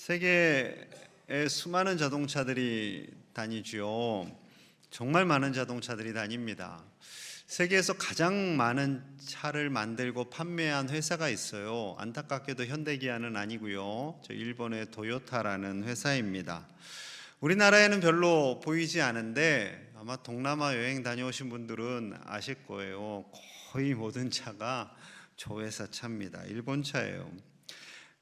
세계에 수많은 자동차들이 다니죠. 정말 많은 자동차들이 다닙니다. 세계에서 가장 많은 차를 만들고 판매한 회사가 있어요. 안타깝게도 현대기아는 아니고요. 저 일본의 도요타라는 회사입니다. 우리나라에는 별로 보이지 않은데 아마 동남아 여행 다녀오신 분들은 아실 거예요. 거의 모든 차가 저 회사 차입니다. 일본 차예요.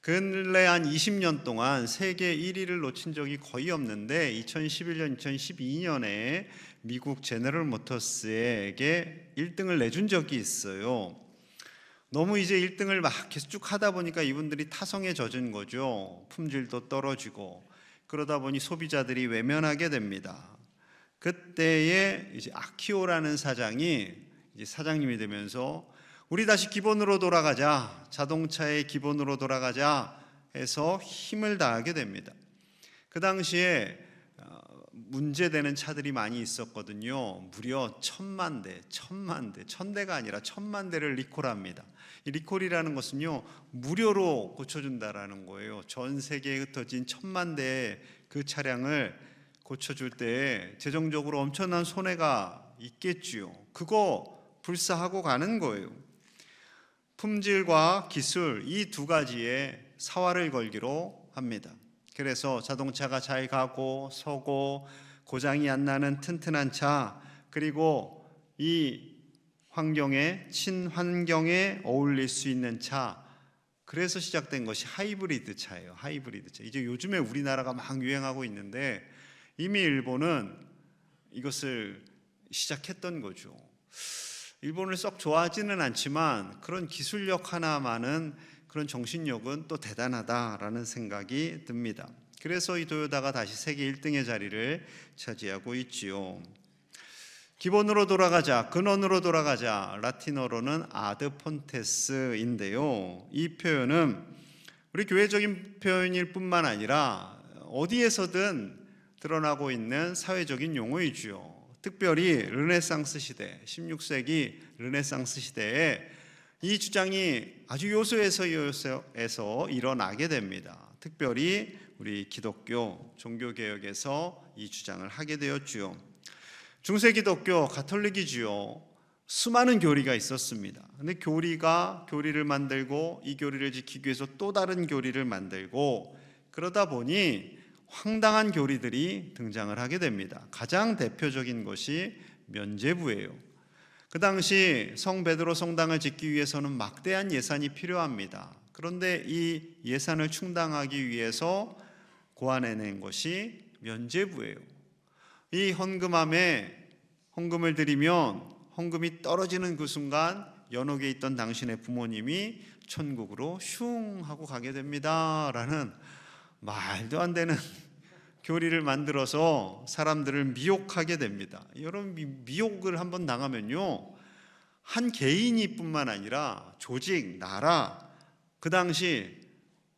근래 한 20년 동안 세계 1위를 놓친 적이 거의 없는데 2011년, 2012년에 미국 제너럴 모터스에게 1등을 내준 적이 있어요. 너무 이제 1등을 막 계속 쭉 하다 보니까 이분들이 타성에 젖은 거죠. 품질도 떨어지고 그러다 보니 소비자들이 외면하게 됩니다. 그때에 이제 아키오라는 사장이 이제 사장님이 되면서 우리 다시 기본으로 돌아가자. 자동차의 기본으로 돌아가자 해서 힘을 다하게 됩니다. 그 당시에 어, 문제되는 차들이 많이 있었거든요. 무려 천만 대, 천만 대, 천 대가 아니라 천만 대를 리콜합니다. 이 리콜이라는 것은요 무료로 고쳐준다라는 거예요. 전 세계에 흩어진 천만 대의 그 차량을 고쳐줄 때 재정적으로 엄청난 손해가 있겠지요. 그거 불사하고 가는 거예요. 품질과 기술 이 두 가지에 사활을 걸기로 합니다. 그래서 자동차가 잘 가고 서고 고장이 안 나는 튼튼한 차 그리고 이 환경에 친환경에 어울릴 수 있는 차 그래서 시작된 것이 하이브리드 차예요. 하이브리드 차. 이제 요즘에 우리나라가 막 유행하고 있는데 이미 일본은 이것을 시작했던 거죠. 일본을 썩 좋아하지는 않지만 그런 기술력 하나만은 그런 정신력은 또 대단하다라는 생각이 듭니다. 그래서 이 도요다가 다시 세계 1등의 자리를 차지하고 있지요. 기본으로 돌아가자, 근원으로 돌아가자. 라틴어로는 아드 폰테스인데요. 이 표현은 우리 교회적인 표현일 뿐만 아니라 어디에서든 드러나고 있는 사회적인 용어이지요. 특별히 르네상스 시대, 16세기 르네상스 시대에 이 주장이 아주 요소에서 일어나게 됩니다. 특별히 우리 기독교 종교 개혁에서 이 주장을 하게 되었지요. 중세 기독교 가톨릭이지요. 수많은 교리가 있었습니다. 근데 교리가 교리를 만들고 이 교리를 지키기 위해서 또 다른 교리를 만들고 그러다 보니 황당한 교리들이 등장을 하게 됩니다. 가장 대표적인 것이 면제부예요. 그 당시 성 베드로 성당을 짓기 위해서는 막대한 예산이 필요합니다. 그런데 이 예산을 충당하기 위해서 고안해낸 것이 면제부예요. 이 헌금함에 헌금을 드리면 헌금이 떨어지는 그 순간 연옥에 있던 당신의 부모님이 천국으로 슝 하고 가게 됩니다라는 말도 안 되는 교리를 만들어서 사람들을 미혹하게 됩니다. 여러분 미혹을 한번 당하면요. 한 개인이뿐만 아니라 조직, 나라 그 당시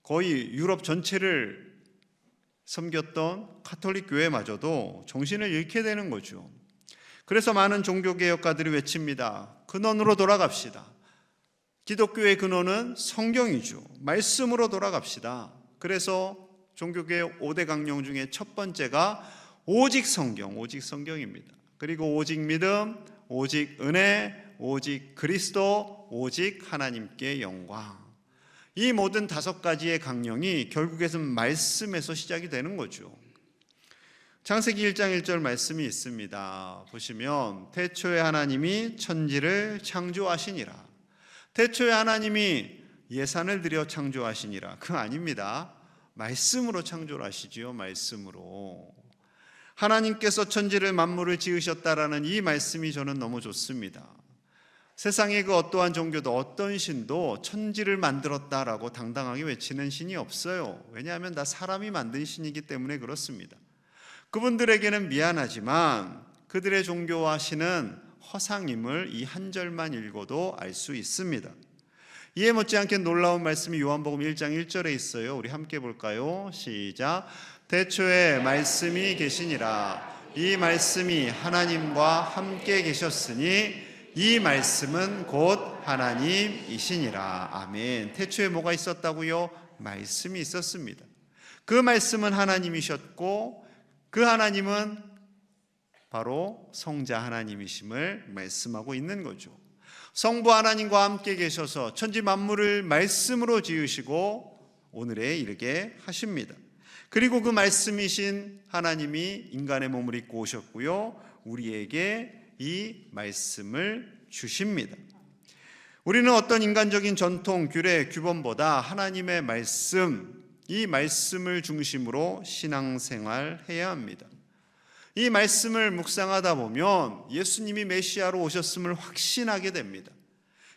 거의 유럽 전체를 섬겼던 카톨릭 교회마저도 정신을 잃게 되는 거죠. 그래서 많은 종교 개혁가들이 외칩니다. 근원으로 돌아갑시다. 기독교의 근원은 성경이죠. 말씀으로 돌아갑시다. 그래서 종교개혁 5대 강령 중에 첫 번째가 오직 성경, 오직 성경입니다. 그리고 오직 믿음, 오직 은혜, 오직 그리스도, 오직 하나님께 영광. 이 모든 다섯 가지의 강령이 결국에는 말씀에서 시작이 되는 거죠. 창세기 1장 1절 말씀이 있습니다. 보시면 태초에 하나님이 천지를 창조하시니라. 태초에 하나님이 예산을 들여 창조하시니라. 그 아닙니다. 말씀으로 창조를 하시지요. 말씀으로. 하나님께서 천지를 만물을 지으셨다라는 이 말씀이 저는 너무 좋습니다. 세상의 그 어떠한 종교도 어떤 신도 천지를 만들었다라고 당당하게 외치는 신이 없어요. 왜냐하면 다 사람이 만든 신이기 때문에 그렇습니다. 그분들에게는 미안하지만 그들의 종교와 신은 허상임을 이 한 절만 읽어도 알 수 있습니다. 이에 못지않게 놀라운 말씀이 요한복음 1장 1절에 있어요. 우리 함께 볼까요? 시작. 대초에 말씀이 계시니라. 이 말씀이 하나님과 함께 계셨으니 이 말씀은 곧 하나님이시니라. 아멘. 태초에 뭐가 있었다고요? 말씀이 있었습니다. 그 말씀은 하나님이셨고 그 하나님은 바로 성자 하나님이심을 말씀하고 있는 거죠. 성부 하나님과 함께 계셔서 천지 만물을 말씀으로 지으시고 오늘에 이르게 하십니다. 그리고 그 말씀이신 하나님이 인간의 몸을 입고 오셨고요. 우리에게 이 말씀을 주십니다. 우리는 어떤 인간적인 전통, 규례, 규범보다 하나님의 말씀, 이 말씀을 중심으로 신앙생활 해야 합니다. 이 말씀을 묵상하다 보면 예수님이 메시아로 오셨음을 확신하게 됩니다.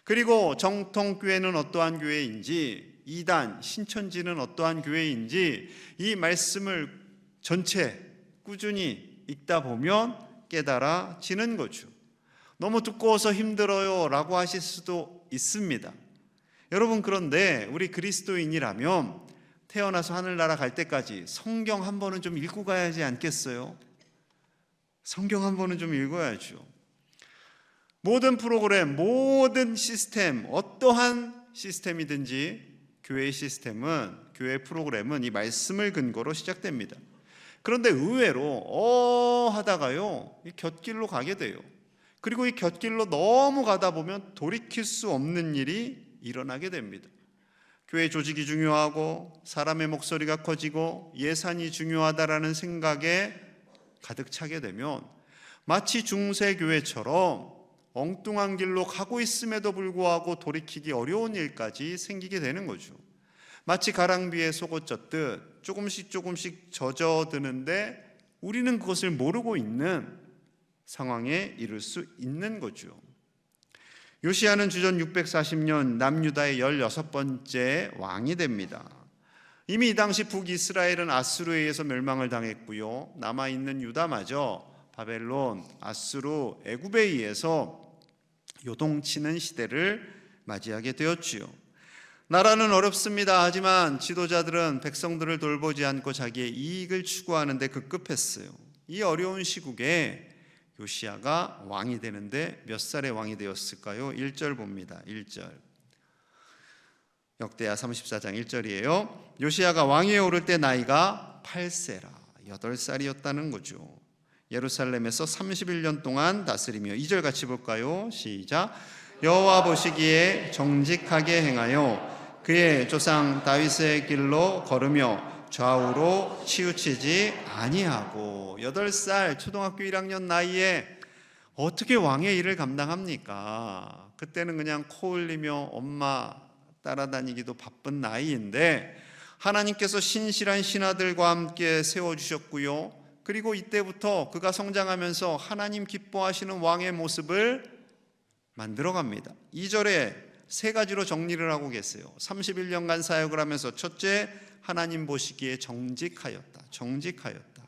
그리고 정통 교회는 어떠한 교회인지, 이단, 신천지는 어떠한 교회인지 이 말씀을 전체 꾸준히 읽다 보면 깨달아지는 거죠. 너무 두꺼워서 힘들어요 라고 하실 수도 있습니다. 여러분, 그런데 우리 그리스도인이라면 태어나서 하늘나라 갈 때까지 성경 한 번은 좀 읽고 가야지 않겠어요? 성경 한 번은 좀 읽어야죠. 모든 프로그램, 모든 시스템, 어떠한 시스템이든지 교회 시스템은 교회 프로그램은 이 말씀을 근거로 시작됩니다. 그런데 의외로 어 하다가요 이 곁길로 가게 돼요. 그리고 이 곁길로 너무 가다 보면 돌이킬 수 없는 일이 일어나게 됩니다. 교회 조직이 중요하고 사람의 목소리가 커지고 예산이 중요하다라는 생각에 가득 차게 되면 마치 중세 교회처럼 엉뚱한 길로 가고 있음에도 불구하고 돌이키기 어려운 일까지 생기게 되는 거죠. 마치 가랑비에 속옷 젖듯 조금씩 조금씩 젖어드는데 우리는 그것을 모르고 있는 상황에 이를 수 있는 거죠. 요시아는 주전 640년 남유다의 16번째 왕이 됩니다. 이미 이 당시 북이스라엘은 아수르에 의해서 멸망을 당했고요. 남아 있는 유다마저 바벨론, 아수르, 애굽에 의해서 요동치는 시대를 맞이하게 되었지요. 나라는 어렵습니다. 하지만 지도자들은 백성들을 돌보지 않고 자기의 이익을 추구하는데 급급했어요. 이 어려운 시국에 요시아가 왕이 되는데 몇 살의 왕이 되었을까요? 1절 봅니다. 1절. 역대하 34장 1절이에요. 요시아가 왕위에 오를 때 나이가 8세라 8살이었다는 거죠. 예루살렘에서 31년 동안 다스리며 2절 같이 볼까요? 시작. 여호와 보시기에 정직하게 행하여 그의 조상 다윗의 길로 걸으며 좌우로 치우치지 아니하고 8살 초등학교 1학년 나이에 어떻게 왕의 일을 감당합니까? 그때는 그냥 코 흘리며 엄마 따라다니기도 바쁜 나이인데 하나님께서 신실한 신하들과 함께 세워주셨고요. 그리고 이때부터 그가 성장하면서 하나님 기뻐하시는 왕의 모습을 만들어갑니다. 2절에 세 가지로 정리를 하고 계세요. 31년간 사역을 하면서 첫째, 하나님 보시기에 정직하였다. 정직하였다.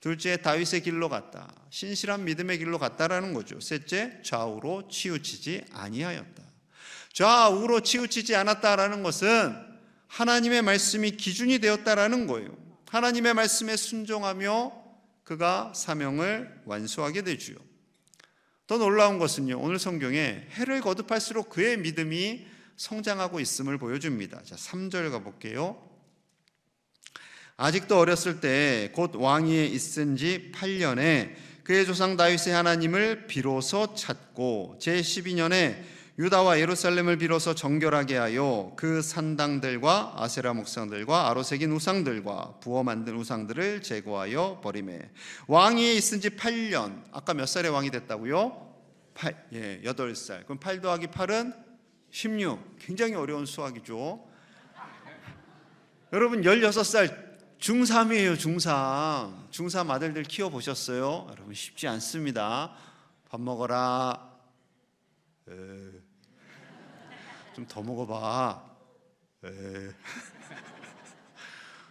둘째, 다윗의 길로 갔다. 신실한 믿음의 길로 갔다라는 거죠. 셋째, 좌우로 치우치지 아니하였다. 좌우로 치우치지 않았다라는 것은 하나님의 말씀이 기준이 되었다라는 거예요. 하나님의 말씀에 순종하며 그가 사명을 완수하게 되지요. 더 놀라운 것은요. 오늘 성경에 해를 거듭할수록 그의 믿음이 성장하고 있음을 보여줍니다. 자, 3절 가볼게요. 아직도 어렸을 때 곧 왕위에 있은 지 8년에 그의 조상 다윗의 하나님을 비로소 찾고 제 12년에 유다와 예루살렘을 비로소 정결하게 하여 그 산당들과 아세라 목상들과 아로 새긴 우상들과 부어 만든 우상들을 제거하여 버리매 왕위에 있은 지 8년 아까 몇 살에 왕이 됐다고요? 8, 예, 8살. 그럼 8 더하기 8은 16 굉장히 어려운 수학이죠. 여러분 16살 중3이에요 중3 중3 아들들 키워보셨어요? 여러분 쉽지 않습니다. 밥 먹어라 좀 더 먹어봐. 에.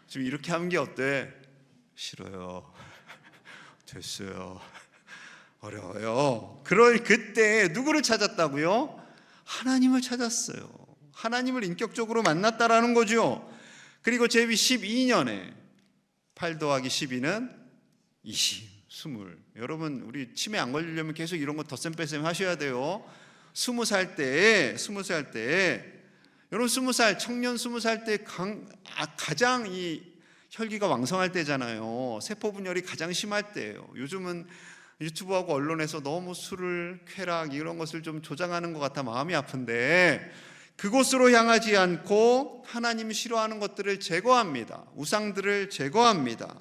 좀 이렇게 하는 게 어때? 싫어요. 됐어요. 어려워요. 그럴 그때 누구를 찾았다고요? 하나님을 찾았어요. 하나님을 인격적으로 만났다라는 거죠. 그리고 제위 12년에 8 더하기 12는 20, 20. 여러분 우리 치매 안 걸리려면 계속 이런 거 덧셈 뺄셈 하셔야 돼요. 스무 살 때, 스무 살 때, 여러분 스무 살 청년 스무 살때 아, 가장 이 혈기가 왕성할 때잖아요. 세포 분열이 가장 심할 때예요. 요즘은 유튜브하고 언론에서 너무 술을 쾌락 이런 것을 좀 조장하는 것 같아 마음이 아픈데 그곳으로 향하지 않고 하나님 싫어하는 것들을 제거합니다. 우상들을 제거합니다.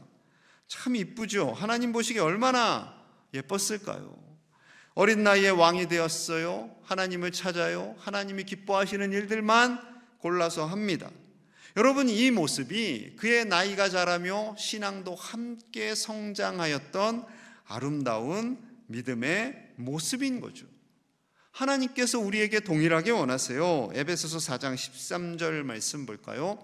참 이쁘죠. 하나님 보시기에 얼마나 예뻤을까요? 어린 나이에 왕이 되었어요. 하나님을 찾아요. 하나님이 기뻐하시는 일들만 골라서 합니다. 여러분 이 모습이 그의 나이가 자라며 신앙도 함께 성장하였던 아름다운 믿음의 모습인 거죠. 하나님께서 우리에게 동일하게 원하세요. 에베소서 4장 13절 말씀 볼까요?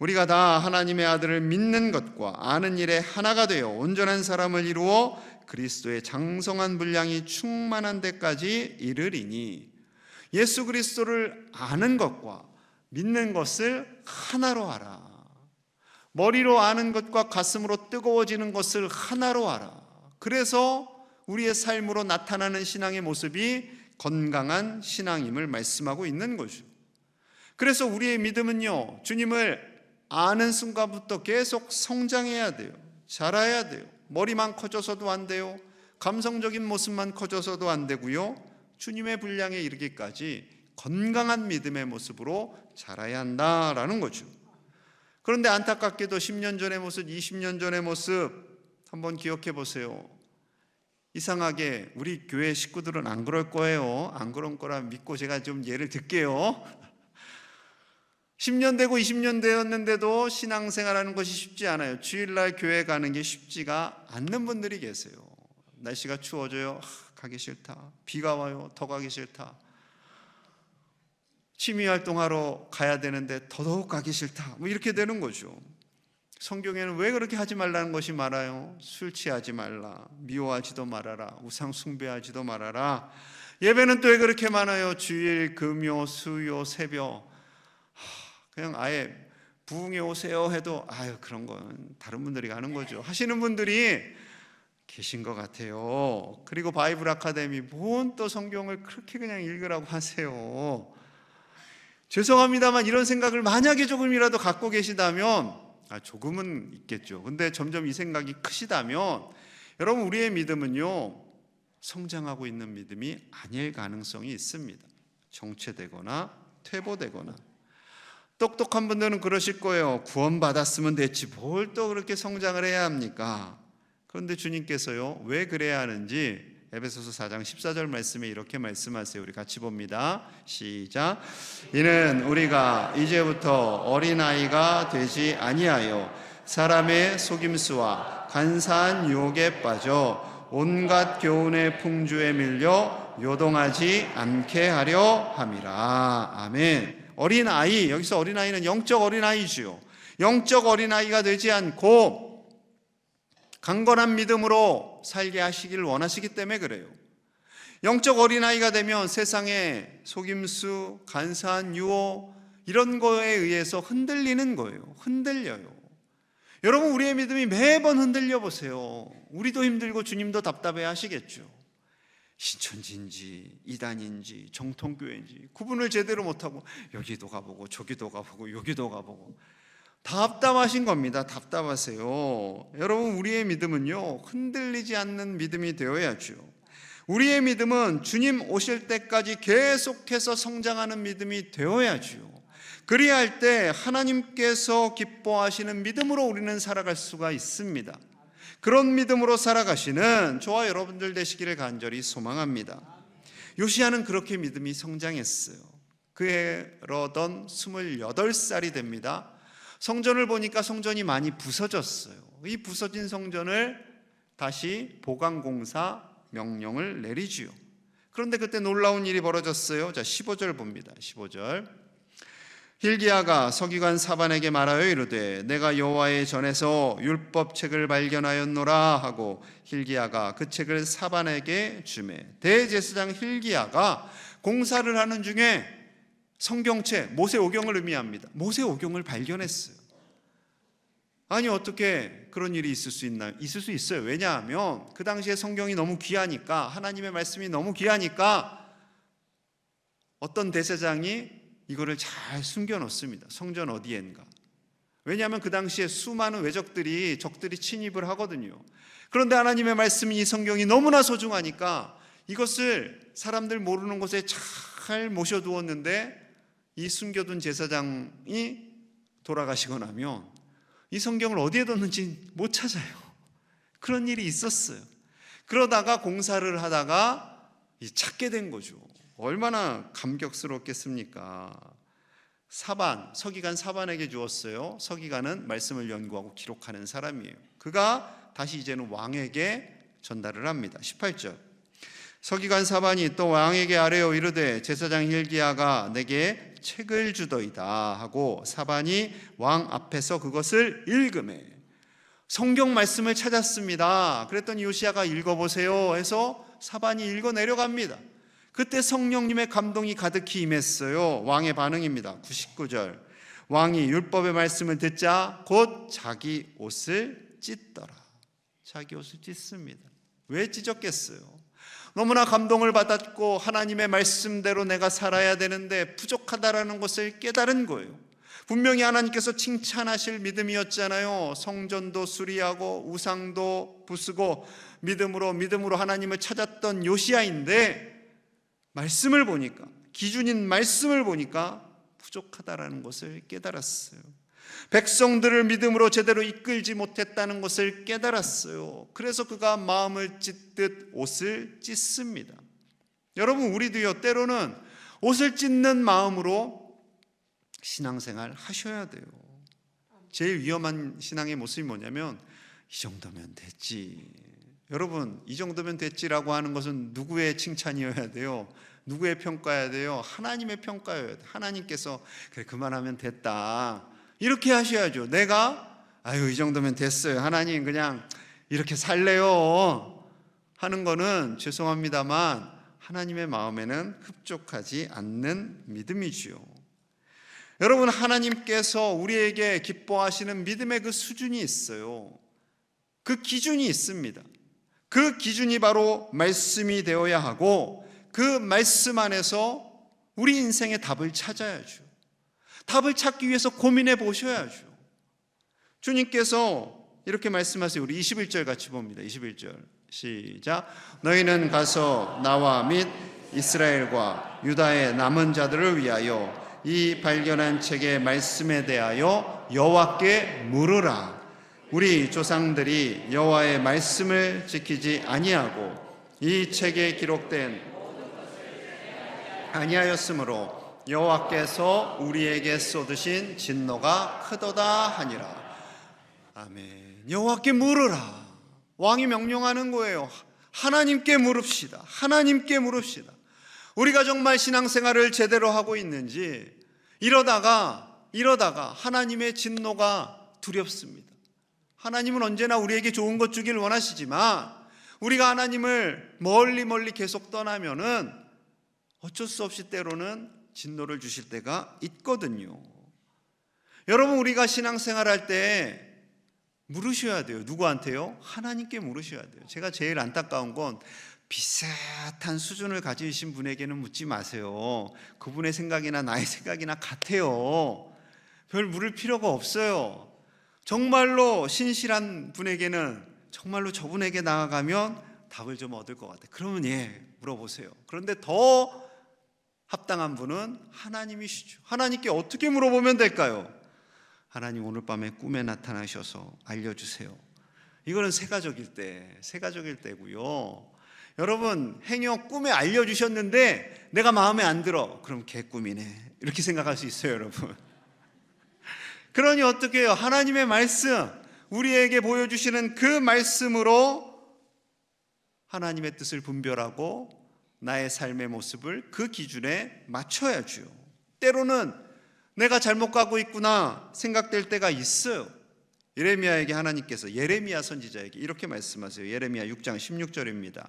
우리가 다 하나님의 아들을 믿는 것과 아는 일에 하나가 되어 온전한 사람을 이루어 그리스도의 장성한 분량이 충만한 데까지 이르리니 예수 그리스도를 아는 것과 믿는 것을 하나로 알아. 머리로 아는 것과 가슴으로 뜨거워지는 것을 하나로 알아. 그래서 우리의 삶으로 나타나는 신앙의 모습이 건강한 신앙임을 말씀하고 있는 거죠. 그래서 우리의 믿음은요, 주님을 아는 순간부터 계속 성장해야 돼요. 자라야 돼요. 머리만 커져서도 안 돼요. 감성적인 모습만 커져서도 안 되고요. 주님의 분량에 이르기까지 건강한 믿음의 모습으로 자라야 한다라는 거죠. 그런데 안타깝게도 10년 전의 모습, 20년 전의 모습 한번 기억해 보세요. 이상하게 우리 교회 식구들은 안 그럴 거예요. 안 그럴 거라 믿고 제가 좀 예를 들게요. 10년 되고 20년 되었는데도 신앙생활하는 것이 쉽지 않아요. 주일날 교회 가는 게 쉽지가 않는 분들이 계세요. 날씨가 추워져요. 하, 가기 싫다. 비가 와요. 더 가기 싫다. 취미 활동하러 가야 되는데 더더욱 가기 싫다. 뭐 이렇게 되는 거죠. 성경에는 왜 그렇게 하지 말라는 것이 많아요? 술 취하지 말라. 미워하지도 말아라. 우상 숭배하지도 말아라. 예배는 또 왜 그렇게 많아요? 주일, 금요, 수요, 새벽. 그냥 아예 부흥에 오세요 해도 아유 그런 건 다른 분들이 가는 거죠. 하시는 분들이 계신 것 같아요. 그리고 바이블 아카데미 뭔 또 성경을 그렇게 그냥 읽으라고 하세요. 죄송합니다만 이런 생각을 만약에 조금이라도 갖고 계시다면 아, 조금은 있겠죠. 근데 점점 이 생각이 크시다면 여러분 우리의 믿음은요 성장하고 있는 믿음이 아닐 가능성이 있습니다. 정체되거나 퇴보되거나 똑똑한 분들은 그러실 거예요. 구원받았으면 됐지. 뭘 또 그렇게 성장을 해야 합니까? 그런데 주님께서요. 왜 그래야 하는지 에베소서 4장 14절 말씀에 이렇게 말씀하세요. 우리 같이 봅니다. 시작. 이는 우리가 이제부터 어린아이가 되지 아니하여 사람의 속임수와 간사한 유혹에 빠져 온갖 교훈의 풍주에 밀려 요동하지 않게 하려 함이라. 아멘. 어린 아이 여기서 어린 아이는 영적 어린 아이지요. 영적 어린 아이가 되지 않고 강건한 믿음으로 살게 하시기를 원하시기 때문에 그래요. 영적 어린 아이가 되면 세상의 속임수, 간사한 유혹 이런 거에 의해서 흔들리는 거예요. 흔들려요. 여러분 우리의 믿음이 매번 흔들려 보세요. 우리도 힘들고 주님도 답답해 하시겠죠. 신천지인지 이단인지 정통교회인지 구분을 제대로 못하고 여기도 가보고 저기도 가보고 여기도 가보고 답답하신 겁니다. 답답하세요. 여러분 우리의 믿음은요 흔들리지 않는 믿음이 되어야죠. 우리의 믿음은 주님 오실 때까지 계속해서 성장하는 믿음이 되어야죠. 그리야 할때 하나님께서 기뻐하시는 믿음으로 우리는 살아갈 수가 있습니다. 그런 믿음으로 살아가시는 저와 여러분들 되시기를 간절히 소망합니다. 요시아는 그렇게 믿음이 성장했어요. 그러던 28살이 됩니다. 성전을 보니까 성전이 많이 부서졌어요. 이 부서진 성전을 다시 보강공사 명령을 내리지요. 그런데 그때 놀라운 일이 벌어졌어요. 자, 15절 봅니다. 15절. Hil기야가 서기관 사반에게 말하여 이르되 내가 여호와의 전에서 율법책을 발견하였노라 하고 hil기야가 그 책을 사반에게 주매 대제사장 hil기야가 공사를 하는 중에 성경책 모세오경을 의미합니다. 모세오경을 발견했어요. 아니 어떻게 그런 일이 있을 수 있나요? 있을 수 있어요. 왜냐하면 그 당시에 성경이 너무 귀하니까 하나님의 말씀이 너무 귀하니까 어떤 대세장이 이거를 잘 숨겨 놓습니다. 성전 어디엔가. 왜냐하면 그 당시에 수많은 외적들이 적들이 침입을 하거든요. 그런데 하나님의 말씀이 이 성경이 너무나 소중하니까 이것을 사람들 모르는 곳에 잘 모셔두었는데 이 숨겨둔 제사장이 돌아가시고 나면 이 성경을 어디에 뒀는지 못 찾아요. 그런 일이 있었어요. 그러다가 공사를 하다가 이 찾게 된 거죠. 얼마나 감격스럽겠습니까? 사반, 서기관 사반에게 주었어요. 서기관은 말씀을 연구하고 기록하는 사람이에요. 그가 다시 이제는 왕에게 전달을 합니다. 18절. 서기관 사반이 또 왕에게 아뢰어 이르되 제사장 힐기야가 내게 책을 주더이다 하고 사반이 왕 앞에서 그것을 읽음에 성경 말씀을 찾았습니다. 그랬더니 요시야가 읽어보세요 해서 사반이 읽어 내려갑니다. 그때 성령님의 감동이 가득히 임했어요. 왕의 반응입니다. 99절. 왕이 율법의 말씀을 듣자 곧 자기 옷을 찢더라. 자기 옷을 찢습니다. 왜 찢었겠어요? 너무나 감동을 받았고 하나님의 말씀대로 내가 살아야 되는데 부족하다라는 것을 깨달은 거예요. 분명히 하나님께서 칭찬하실 믿음이었잖아요. 성전도 수리하고 우상도 부수고 믿음으로 믿음으로 하나님을 찾았던 요시아인데 말씀을 보니까 기준인 말씀을 보니까 부족하다라는 것을 깨달았어요. 백성들을 믿음으로 제대로 이끌지 못했다는 것을 깨달았어요. 그래서 그가 마음을 찢듯 옷을 찢습니다. 여러분 우리도요 때로는 옷을 찢는 마음으로 신앙생활 하셔야 돼요. 제일 위험한 신앙의 모습이 뭐냐면 이 정도면 됐지. 여러분 이 정도면 됐지라고 하는 것은 누구의 칭찬이어야 돼요? 누구의 평가여야 돼요? 하나님의 평가여야 돼요. 하나님께서 그래 그만하면 됐다. 이렇게 하셔야죠. 내가 아유 이 정도면 됐어요. 하나님 그냥 이렇게 살래요. 하는 거는 죄송합니다만 하나님의 마음에는 흡족하지 않는 믿음이지요. 여러분 하나님께서 우리에게 기뻐하시는 믿음의 그 수준이 있어요. 그 기준이 있습니다. 그 기준이 바로 말씀이 되어야 하고 그 말씀 안에서 우리 인생의 답을 찾아야죠. 답을 찾기 위해서 고민해 보셔야죠. 주님께서 이렇게 말씀하세요. 우리 21절 같이 봅니다. 21절. 시작. 너희는 가서 나와 및 이스라엘과 유다의 남은 자들을 위하여 이 발견한 책의 말씀에 대하여 여호와께 물으라. 우리 조상들이 여호와의 말씀을 지키지 아니하고 이 책에 기록된 아니하였으므로 여호와께서 우리에게 쏟으신 진노가 크도다 하니라. 아멘. 여호와께 물으라. 왕이 명령하는 거예요. 하나님께 물읍시다. 하나님께 물읍시다. 우리가 정말 신앙생활을 제대로 하고 있는지 이러다가 이러다가 하나님의 진노가 두렵습니다. 하나님은 언제나 우리에게 좋은 것 주길 원하시지만 우리가 하나님을 멀리 멀리 계속 떠나면은 어쩔 수 없이 때로는 진노를 주실 때가 있거든요. 여러분 우리가 신앙생활 할 때 물으셔야 돼요. 누구한테요? 하나님께 물으셔야 돼요. 제가 제일 안타까운 건 비슷한 수준을 가지신 분에게는 묻지 마세요. 그분의 생각이나 나의 생각이나 같아요. 별 물을 필요가 없어요. 정말로 신실한 분에게는 정말로 저분에게 나아가면 답을 좀 얻을 것 같아요. 그러면 예, 물어보세요. 그런데 더 합당한 분은 하나님이시죠. 하나님께 어떻게 물어보면 될까요? 하나님 오늘 밤에 꿈에 나타나셔서 알려주세요. 이거는 세가족일 때, 세가족일 때고요. 여러분 행여 꿈에 알려주셨는데 내가 마음에 안 들어. 그럼 개꿈이네. 이렇게 생각할 수 있어요, 여러분. 그러니 어떻게 해요? 하나님의 말씀, 우리에게 보여주시는 그 말씀으로 하나님의 뜻을 분별하고 나의 삶의 모습을 그 기준에 맞춰야죠. 때로는 내가 잘못 가고 있구나 생각될 때가 있어요. 예레미야에게 하나님께서 예레미야 선지자에게 이렇게 말씀하세요. 예레미야 6장 16절입니다.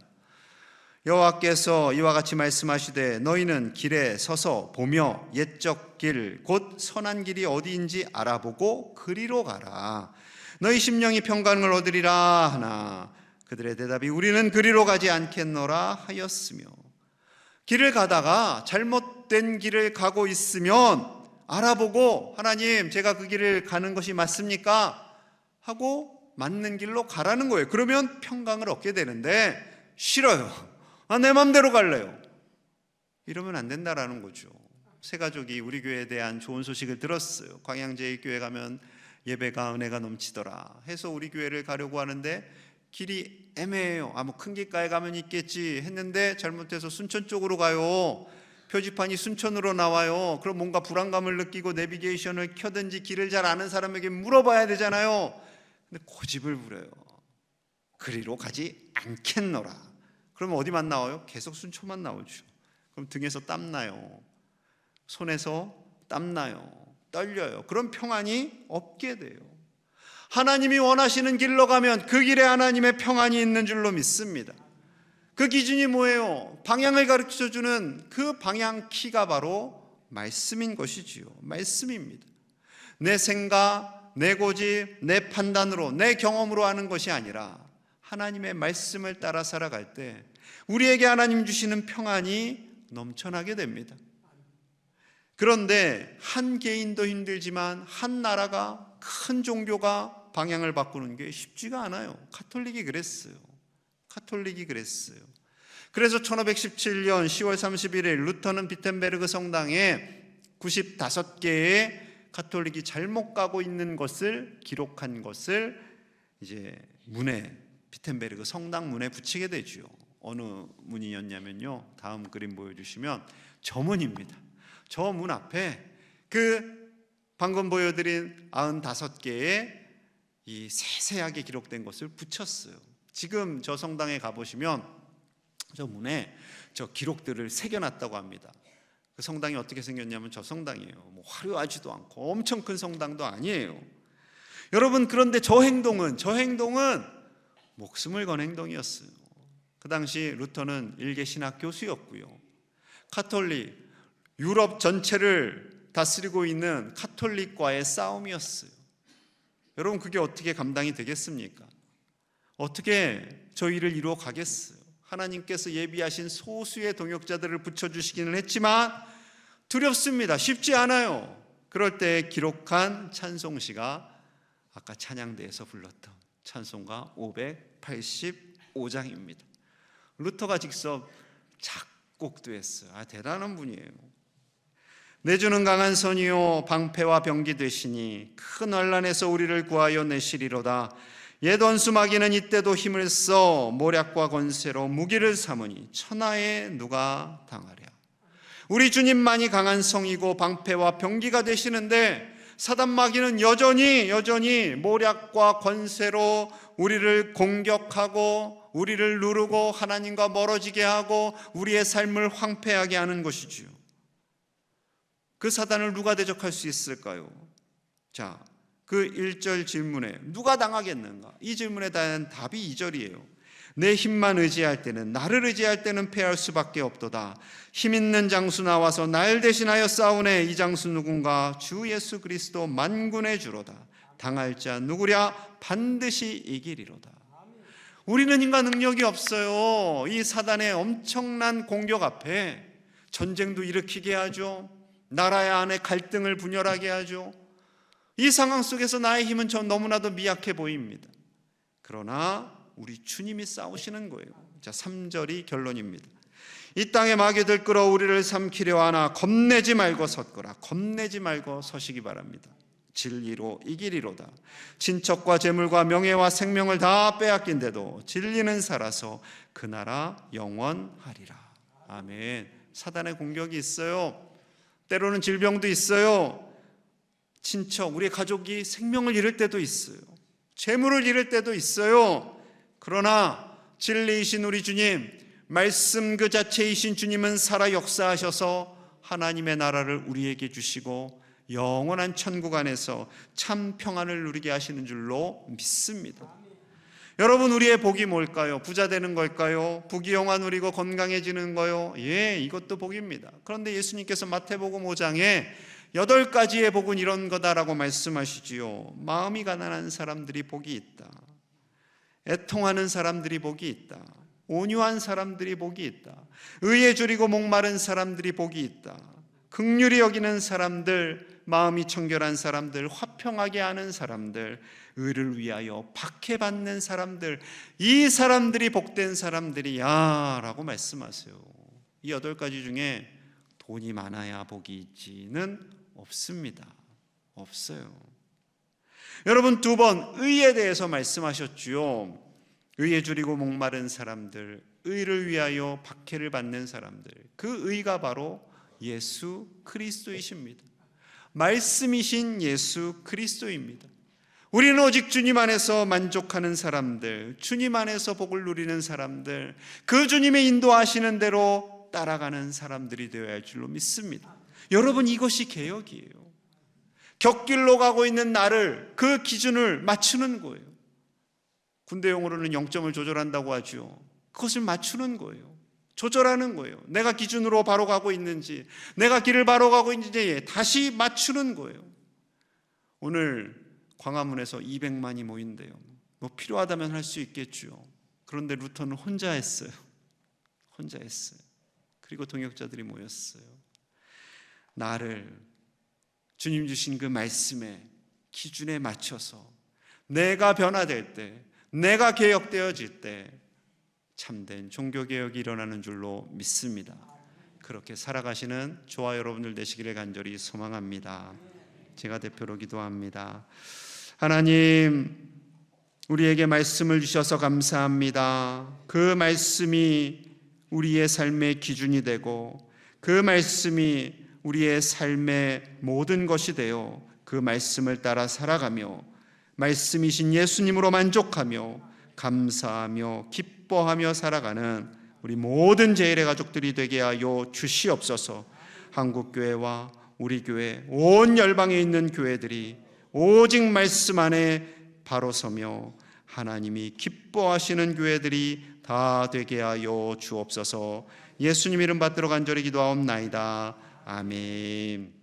여호와께서 이와 같이 말씀하시되 너희는 길에 서서 보며 옛적 길 곧 선한 길이 어디인지 알아보고 그리로 가라. 너희 심령이 평강을 얻으리라 하나 그들의 대답이 우리는 그리로 가지 않겠노라 하였으며 길을 가다가 잘못된 길을 가고 있으면 알아보고 하나님 제가 그 길을 가는 것이 맞습니까? 하고 맞는 길로 가라는 거예요. 그러면 평강을 얻게 되는데 싫어요. 아, 내 맘대로 갈래요. 이러면 안 된다라는 거죠. 새 가족이 우리 교회에 대한 좋은 소식을 들었어요. 광양제일 교회 가면 예배가 은혜가 넘치더라. 해서 우리 교회를 가려고 하는데 길이 애매해요. 아무 큰 길가에 가면 있겠지 했는데 잘못해서 순천 쪽으로 가요. 표지판이 순천으로 나와요. 그럼 뭔가 불안감을 느끼고 내비게이션을 켜든지 길을 잘 아는 사람에게 물어봐야 되잖아요. 근데 고집을 부려요. 그리로 가지 않겠노라. 그러면 어디만 나와요? 계속 순천만 나오죠. 그럼 등에서 땀 나요. 손에서 땀 나요. 떨려요. 그럼 평안이 없게 돼요. 하나님이 원하시는 길로 가면 그 길에 하나님의 평안이 있는 줄로 믿습니다. 그 기준이 뭐예요? 방향을 가르쳐 주는 그 방향 키가 바로 말씀인 것이지요. 말씀입니다. 내 생각, 내 고집, 내 판단으로, 내 경험으로 하는 것이 아니라 하나님의 말씀을 따라 살아갈 때 우리에게 하나님 주시는 평안이 넘쳐나게 됩니다. 그런데 한 개인도 힘들지만 한 나라가 큰 종교가 방향을 바꾸는 게 쉽지가 않아요. 카톨릭이 그랬어요. 카톨릭이 그랬어요. 그래서 1517년 10월 31일 루터는 비텐베르그 성당에 95개의 카톨릭이 잘못 가고 있는 것을 기록한 것을 이제 문에 비텐베르그 성당 문에 붙이게 되죠. 어느 문이었냐면요. 다음 그림 보여주시면 저 문입니다. 저 문 앞에 그 방금 보여드린 95개의 이 세세하게 기록된 것을 붙였어요. 지금 저 성당에 가보시면 저 문에 저 기록들을 새겨놨다고 합니다. 그 성당이 어떻게 생겼냐면 저 성당이에요. 뭐 화려하지도 않고 엄청 큰 성당도 아니에요. 여러분 그런데 저 행동은 저 행동은 목숨을 건 행동이었어요. 그 당시 루터는 일개 신학 교수였고요. 카톨릭 유럽 전체를 다스리고 있는 카톨릭과의 싸움이었어요. 여러분 그게 어떻게 감당이 되겠습니까? 어떻게 저 일을 이루어 가겠어요? 하나님께서 예비하신 소수의 동역자들을 붙여 주시기는 했지만 두렵습니다. 쉽지 않아요. 그럴 때 기록한 찬송시가 아까 찬양대에서 불렀던 찬송가 585장입니다. 루터가 직접 작곡도 했어요. 아, 대단한 분이에요. 내주는 강한 선이요 방패와 병기 되시니 큰 환란에서 우리를 구하여 내시리로다. 옛 원수 마귀는 이때도 힘을 써 모략과 권세로 무기를 삼으니 천하에 누가 당하랴. 우리 주님만이 강한 성이고 방패와 병기가 되시는데 사단 마귀는 여전히 여전히 모략과 권세로 우리를 공격하고 우리를 누르고 하나님과 멀어지게 하고 우리의 삶을 황폐하게 하는 것이지요. 그 사단을 누가 대적할 수 있을까요? 자, 그 1절 질문에 누가 당하겠는가? 이 질문에 대한 답이 2절이에요. 내 힘만 의지할 때는 나를 의지할 때는 패할 수밖에 없도다. 힘 있는 장수 나와서 날 대신하여 싸우네. 이 장수 누군가? 주 예수 그리스도 만군의 주로다. 당할 자 누구랴? 반드시 이기리로다. 우리는 인간 능력이 없어요. 이 사단의 엄청난 공격 앞에 전쟁도 일으키게 하죠. 나라의 안에 갈등을 분열하게 하죠. 이 상황 속에서 나의 힘은 전 너무나도 미약해 보입니다. 그러나 우리 주님이 싸우시는 거예요. 자, 3절이 결론입니다. 이 땅의 마귀들 끌어 우리를 삼키려 하나 겁내지 말고 섰거라. 겁내지 말고 서시기 바랍니다. 진리로 이기리로다. 친척과 재물과 명예와 생명을 다 빼앗긴데도 진리는 살아서 그 나라 영원하리라. 아멘. 사단의 공격이 있어요. 때로는 질병도 있어요. 친척, 우리 가족이 생명을 잃을 때도 있어요. 재물을 잃을 때도 있어요. 그러나 진리이신 우리 주님, 말씀 그 자체이신 주님은 살아 역사하셔서 하나님의 나라를 우리에게 주시고 영원한 천국 안에서 참 평안을 누리게 하시는 줄로 믿습니다. 여러분 우리의 복이 뭘까요? 부자 되는 걸까요? 부귀영화 누리고 건강해지는 거요? 예, 이것도 복입니다. 그런데 예수님께서 마태복음 5장에 여덟 가지의 복은 이런 거다라고 말씀하시지요. 마음이 가난한 사람들이 복이 있다. 애통하는 사람들이 복이 있다. 온유한 사람들이 복이 있다. 의에 줄이고 목마른 사람들이 복이 있다. 극률이 여기는 사람들, 마음이 청결한 사람들, 화평하게 하는 사람들, 의를 위하여 박해받는 사람들, 이 사람들이 복된 사람들이야 라고 말씀하세요. 이 여덟 가지 중에 돈이 많아야 복이 있지는 없습니다. 없어요. 여러분 두 번 의에 대해서 말씀하셨지요. 의에 줄이고 목마른 사람들, 의를 위하여 박해를 받는 사람들. 그 의가 바로 예수 그리스도이십니다. 말씀이신 예수 그리스도입니다. 우리는 오직 주님 안에서 만족하는 사람들, 주님 안에서 복을 누리는 사람들, 그 주님의 인도하시는 대로 따라가는 사람들이 되어야 할 줄로 믿습니다. 여러분 이것이 개혁이에요. 격길로 가고 있는 나를 그 기준을 맞추는 거예요. 군대 용어로는 0점을 조절한다고 하죠. 그것을 맞추는 거예요. 조절하는 거예요. 내가 기준으로 바로 가고 있는지, 내가 길을 바로 가고 있는지 다시 맞추는 거예요. 오늘 광화문에서 200만이 모인대요. 뭐 필요하다면 할 수 있겠죠. 그런데 루터는 혼자 했어요. 혼자 했어요. 그리고 동역자들이 모였어요. 나를 주님 주신 그 말씀의 기준에 맞춰서 내가 변화될 때, 내가 개혁되어질 때 참된 종교개혁이 일어나는 줄로 믿습니다. 그렇게 살아가시는 저와 여러분들 되시기를 간절히 소망합니다. 제가 대표로 기도합니다. 하나님, 우리에게 말씀을 주셔서 감사합니다. 그 말씀이 우리의 삶의 기준이 되고 그 말씀이 우리의 삶의 모든 것이 되어 그 말씀을 따라 살아가며 말씀이신 예수님으로 만족하며 감사하며 기뻐하며 살아가는 우리 모든 제일의 가족들이 되게 하여 주시옵소서. 한국 교회와 우리 교회 온 열방에 있는 교회들이 오직 말씀 안에 바로 서며 하나님이 기뻐하시는 교회들이 다 되게 하여 주옵소서. 예수님 이름 받들어 간절히 기도하옵나이다. 아멘.